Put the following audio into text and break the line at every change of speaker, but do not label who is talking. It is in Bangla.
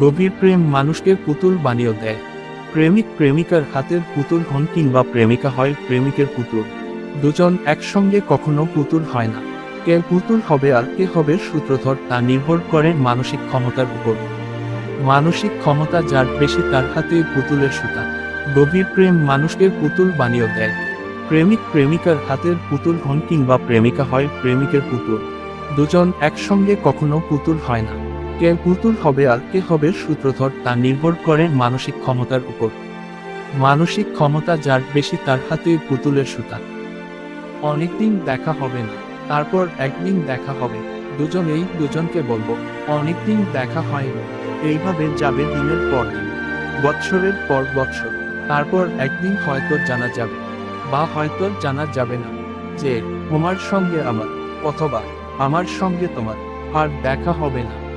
গভীর প্রেম মানুষকে পুতুল বানিয়ে দেয়। প্রেমিক প্রেমিকার হাতের পুতুল হন কিংবা প্রেমিকা হয় প্রেমিকের পুতুল। দুজন একসঙ্গে কখনো পুতুল হয় না। কে পুতুল হবে আর কে হবে সূত্রধর তা নির্ভর করে মানসিক ক্ষমতার উপর। মানসিক ক্ষমতা যার বেশি তার হাতে পুতুলের সুতা। গভীর প্রেম মানুষকে পুতুল বানিয়ে দেয়। প্রেমিক প্রেমিকার হাতের পুতুল হন কিংবা প্রেমিকা হয় প্রেমিকের পুতুল। দুজন একসঙ্গে কখনো পুতুল হয় না। কে পুতুল হবে আর কে হবে সূত্রধর তা নির্ভর করে মানসিক ক্ষমতার উপর। মানসিক ক্ষমতা যার বেশি তার হাতে পুতুলের সুতা। অনেকদিন দেখা হবে না, তারপর একদিন দেখা হবে, দুজনেই দুজনকে বলব, অনেকদিন দেখা হয়নি, এইভাবে যাবে দিনের পর দিন, বৎসরের পর বৎসর, তারপর একদিন হয়তো জানা যাবে, বা হয়তো জানা যাবে না, যে, তোমার সঙ্গে আমার, অথবা, আমার সঙ্গে তোমার, আর দেখা হবে না।